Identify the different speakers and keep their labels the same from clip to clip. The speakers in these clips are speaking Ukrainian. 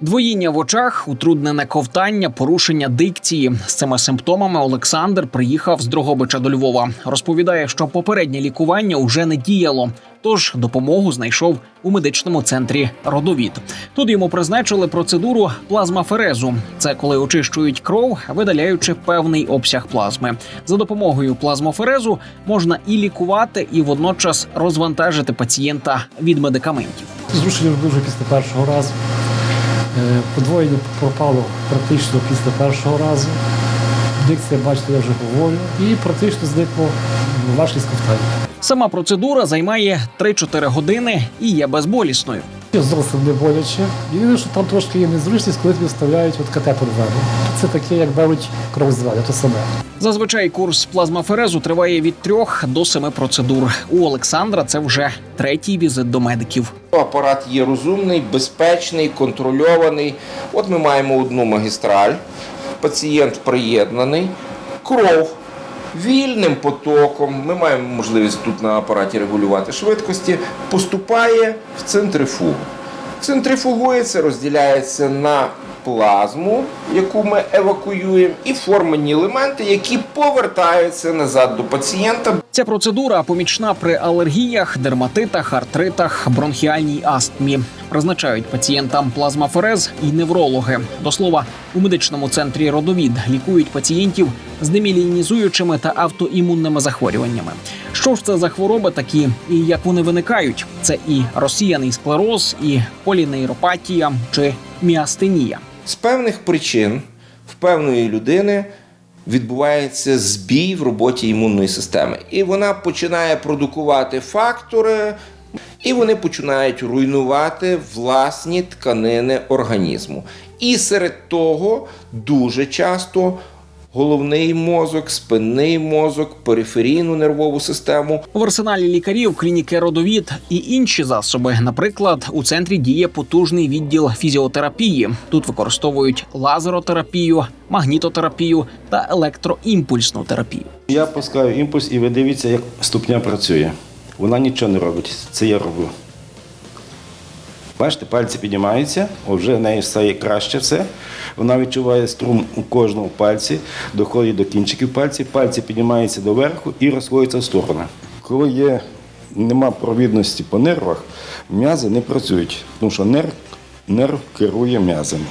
Speaker 1: Двоїння в очах, утруднене ковтання, порушення дикції. З цими симптомами Олександр приїхав з Дрогобича до Львова. Розповідає, що попереднє лікування уже не діяло. Тож допомогу знайшов у медичному центрі родовід. Тут йому призначили процедуру плазмаферезу. Це коли очищують кров, видаляючи певний обсяг плазми. За допомогою плазмоферезу можна і лікувати, і водночас розвантажити пацієнта від медикаментів.
Speaker 2: Зрушення дуже після першого разу. Е, Подвоєння пропало практично після першого разу. Дикція, бачите, я вже говорю. І практично зникло важкість ковтання.
Speaker 1: Сама процедура займає 3-4 години і є безболісною.
Speaker 2: Зовсім не боляче. Єдине, що там трошки є незручність, коли тобі вставляють от катетер в вену. Це таке, як беруть кров з вени, то саме.
Speaker 1: Зазвичай курс плазмаферезу триває від 3 до 7 процедур. У Олександра це вже третій візит до медиків.
Speaker 3: Апарат є розумний, безпечний, контрольований. От ми маємо одну магістраль, пацієнт приєднаний, кров вільним потоком. Ми маємо можливість тут на апараті регулювати швидкості, поступає в центрифугу. Центрифугується, розділяється на плазму, яку ми евакуюємо, і формені елементи, які повертаються назад до пацієнта
Speaker 1: Ця процедура помічна при алергіях, дерматитах, артритах, бронхіальній астмі. Призначають пацієнтам плазмаферез і неврологи. До слова, у медичному центрі родовід лікують пацієнтів з демілінізуючими та автоімунними захворюваннями. Що ж це за хвороби такі і як вони виникають? Це і розсіяний склероз, і полінейропатія чи міастенія.
Speaker 3: З певних причин в певної людини відбувається збій в роботі імунної системи. І вона починає продукувати фактори, і вони починають руйнувати власні тканини організму. І серед того дуже часто головний мозок, спинний мозок, периферійну нервову систему
Speaker 1: В арсеналі лікарів клініки родовід і інші засоби. Наприклад, у центрі діє потужний відділ фізіотерапії. Тут використовують лазеротерапію, магнітотерапію та електроімпульсну терапію.
Speaker 4: Я пускаю імпульс і ви дивіться, як ступня працює. Вона нічого не робить. Це я роблю. Бачите, пальці піднімаються, вже в неї стає краще все. Вона відчуває струм у кожному пальці, доходить до кінчиків пальців, пальці піднімаються доверху і розходяться в сторони. Коли є, нема провідності по нервах, м'язи не працюють, тому що нерв, нерв керує м'язами.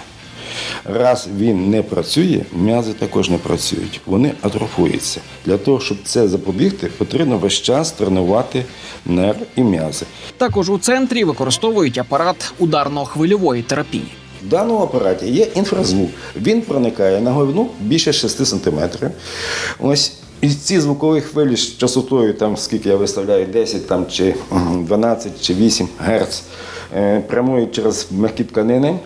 Speaker 4: Раз він не працює, м'язи також не працюють. Вони атрофуються. Для того, щоб це запобігти, потрібно весь час тренувати нерв і м'язи.
Speaker 1: Також у центрі використовують апарат ударно-хвильової терапії.
Speaker 4: В даному апараті є інфразвук. Він проникає на глибину більше 6 см. Ось і ці звукові хвилі з частотою, там скільки я виставляю, 10 там, чи 12 чи 8 Гц, е, прямують через м'які тканини,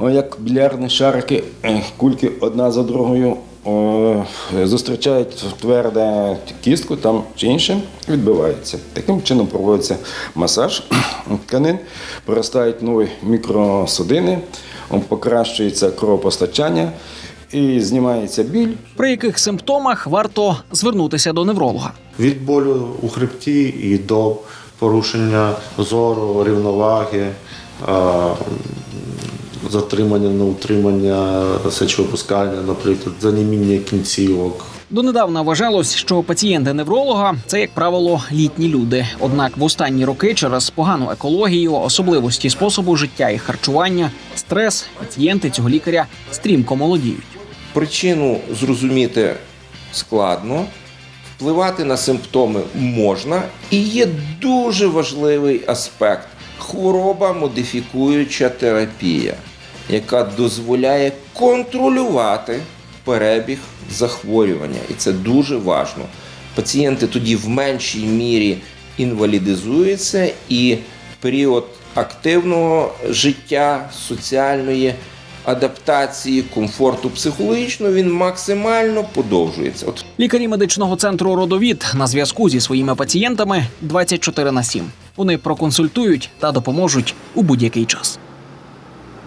Speaker 4: як білярдні шарики, е, кульки одна за другою. Зустрічають тверде кістку там чи інше, відбиваються. Таким чином проводиться масаж тканин, проростають нові мікросудини, покращується кровопостачання і знімається біль.
Speaker 1: При яких симптомах варто звернутися до невролога.
Speaker 5: від болю у хребті і до порушення зору, рівноваги, затримання, неутримання сечовипускання, наприклад, заніміння кінцівок,
Speaker 1: Донедавна вважалось, що пацієнти невролога це, як правило, літні люди. Однак в останні роки через погану екологію, особливості способу життя і харчування, стрес, пацієнти цього лікаря стрімко молодіють.
Speaker 3: Причину зрозуміти складно, впливати на симптоми можна, і є дуже важливий аспект хвороба модифікуюча терапія, яка дозволяє контролювати перебіг захворювання. І це дуже важливо. Пацієнти тоді в меншій мірі інвалідизуються і період активного життя, соціальної адаптації, комфорту психологічно він максимально подовжується. От
Speaker 1: Лікарі медичного центру родовід на зв'язку зі своїми пацієнтами 24 на 7. Вони проконсультують та допоможуть у будь-який час.